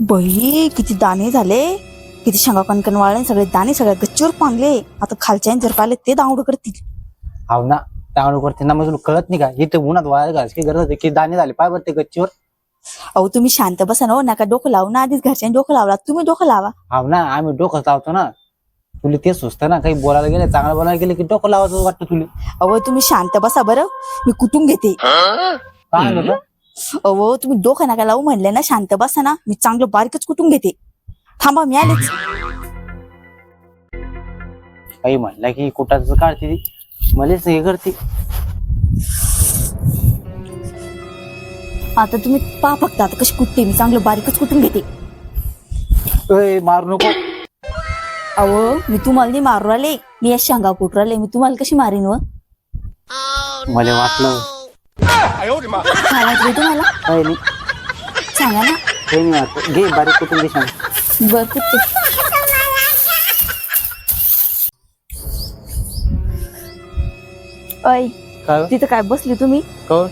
बाई किती दाणे झाले? किती शेंगा कणकण वाळले सगळे दाणे सगळ्या गच्चीवर पांगले. आता खालच्या जर पाहिले ते दावड करतील. हाव ना त्यामुळे करते ना मग तुला कळत नाही का? इथे उन्हात वाया घालायची काही गरज नाही की दाणे झाले? पाय बरं ते गच्चीवर. अहो तुम्ही शांत बसा ना हो, नका डोकं लावू ना. आधीच घरच्यांनी डोकं लावला. तुम्ही डोकं लावा. हाव ना आम्ही डोकं लावतो ना. तुला ते सुचतं ना काही बोलायला गेले चांगलं बोलायला गेले की डोकं लावायचं वाटतं तुला. अहो तुम्ही शांत बसा बरं. मी कुटुंब घेते? काय होतं अहो तुम्ही डोकं नका लावू म्हणले ना शांत बसा ना. मी चांगलं बारीकच कुटुंब घेते. थांबा मी आलेच. काही म्हणलं की कुठाचं काढते ती. मलेच हे करते. आता तुम्ही पहा फक्त आता कशी कुटते? मी चांगलं बारीकच कुटुंब घेते. ए, मारू नको. अहो मी तुम्हाला नाही मारू राहिले. मी या शेंगा कुटू राहिले. मी तुम्हाला कशी मारीन व मला वाटलं काय काही नाही सांगा ना काही नाही वाटलं. घे बारीक कुठून घे सांग बर कुठते अय काय तिथं काय बसली तुम्ही? कळ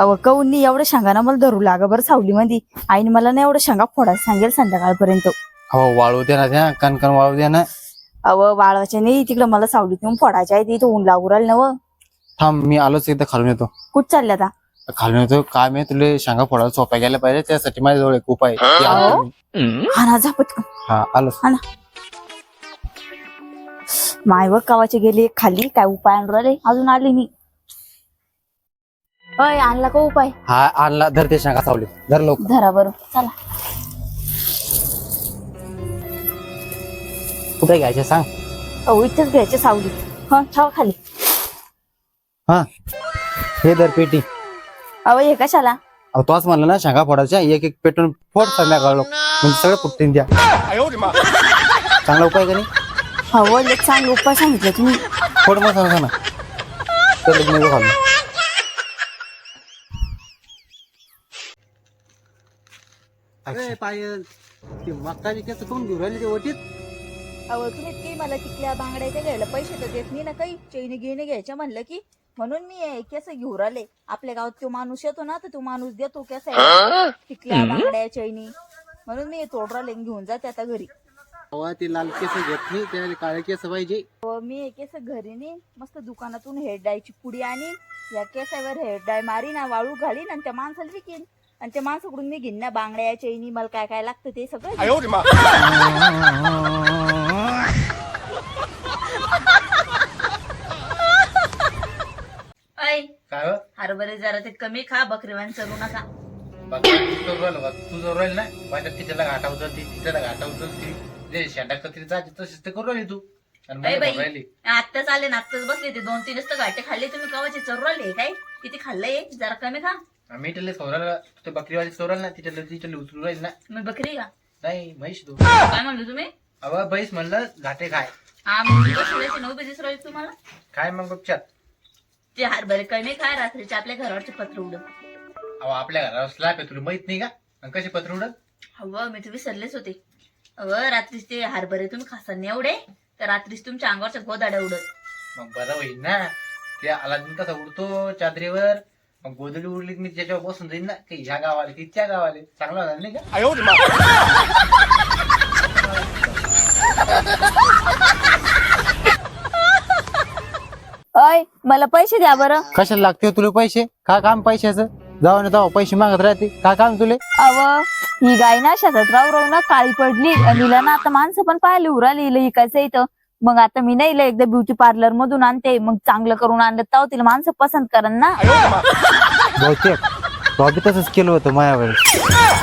अव कौनी एवढं शेंगाना मला धरू लागा बरं सावली मध्ये आईने मला ना एवढं शेंगा फोडायला सांगेल संध्याकाळपर्यंत. हो वाळू दे ना त्या कणकण वाळू दे ना. अव वाळवाच्या नाही तिकडे मला सावलीत नेऊन फोडायच्या आहे तिथं ऊन लागू राहिलं ना व. थांब मी आलोच एकदा खालून येतो. कुठं चालले आता खालून येतो. काय मी तुला शांगा फोडायला सोप्या गेल्या पाहिजे त्यासाठी माझ्याजवळ एक उपाय आहे. ते आणतो मी. हा ना जा पटकन. हा आलो. माय व कावाचे गेले खाली काय उपाय आणून राहिले? अजून आले नाही. अय आणला का उपाय? हा आणला. धर ते शांगा सावली. धर लोक धरा बरं. चला. कुठे घ्यायचे सांग? अहो इथेच घ्यायचे सावलीत हा ठेवा खाली. हा. हे धर पेटी. अहो हे कशाला? अहो तोच म्हणलं ना शांगा फोडायच्या. एक एक पेटून फोड संध्याकाळ लोक. म्हणजे सगळं फुटतीन द्या. चांगला उपाय का नाही? हो लय चांगले उपाय सांगितले तुम्ही. फोड मग सांगा ना. तर लग्न खालून पायल. ते मक्काची केस कोण घेऊन राहिली ते ओटीत अहो तुम्ही ते मला तिथल्या बांगड्याच्या घ्यायला पैसे तर देत नाही ना काही. चैनी घेणे घ्यायच्या म्हणलं की. म्हणून मी हे केस घेऊन राहिले. आपल्या गावात तो माणूस येतो ना तर तो माणूस देतो केस टिकल्या बांगड्या चैनी. म्हणून मी हे तोड राहिले आणि घेऊन जाते आता घरी. ते लाल केस घेत नाही त्याला काळे केस पाहिजे. अहो, मी हे केस घरी नाही मस्त दुकानातून हेअर डायची पुडी आणि या केसावर हेअर डाय मारीन आणि वाळू घालीन आणि त्या माणसाला विकीन. आणि त्या माणसाकडून मी घेईन ना बांगड्या चैनी मला काय काय लागतं ते सगळं ऐ काय हरभरे जरा ते कमी खा बकरीवान चरू नका. बाकी तू करू राहिलं ना माझ्या तिच्याला घाटा उचलती तिच्याला घाटा उचलती. जे शेंडा कत्री जायची तशीच ते करू राहिली तू. आणि बाई मला बाई घाबरायली. राहिली. आत्ताच आले ना आत्ताच बसले ते दोन तीनच तर गाठे खाल्ले तुम्ही कवाचे चरू आले काय? किती खाल्लंय जरा कमी खा. आम्ही इटले सोरायला तू बकरीवाली सोराल ना तिच्याला तिच्याला उचलू राहील ना. मी बकरी का? नाही म्हैस तू. काय म्हणलं तुम्ही? अव बैस म्हणलं घाटे खाय. हा मग कशी द्यायची नऊ बजे राहिले तुम्हाला. काय मग बघच्यात ते हरभरे कमी खा रात्रीचे आपल्या घरावरचे पत्र उडत अहो आपल्या घरावर स्लॅब आहे तुला माहीत नाही का? आणि कशी पत्र उडत हवं मी तर विसरलेच होते. अव रात्रीच ते हरभरे तुम्ही खासान एवढे तर रात्रीच तुमच्या अंगावरच्या गोदाड्या उडत मग बरं होईल ना. ते अलादीन कसा उडतो चादरीवर? मग गोदडी उडली की मी त्याच्यावर बसून जाईन ना. की ह्या गावाले की त्या गावाले. चांगला झाला नाही का अय मला पैसे द्या बरं. कशाला लागते हो तुला पैसे? काय काम पैशाचं? जाऊ ना जाऊ पैसे मागत राहते. काय काम तुले? अव ही गाय ना शेतात राहू राहू ना काळी पडली. आणि हिला ना आता माणसं पण पाहिली उराली हिला इकायचं इथं. मग आता मी नाही हिला एकदा ब्युटी पार्लर मधून आणते. मग चांगलं करून आणलं तर तिला माणसं पसंत करन ना. बहुतेक. तो बी तसंच केलं होतं मायावेळेस.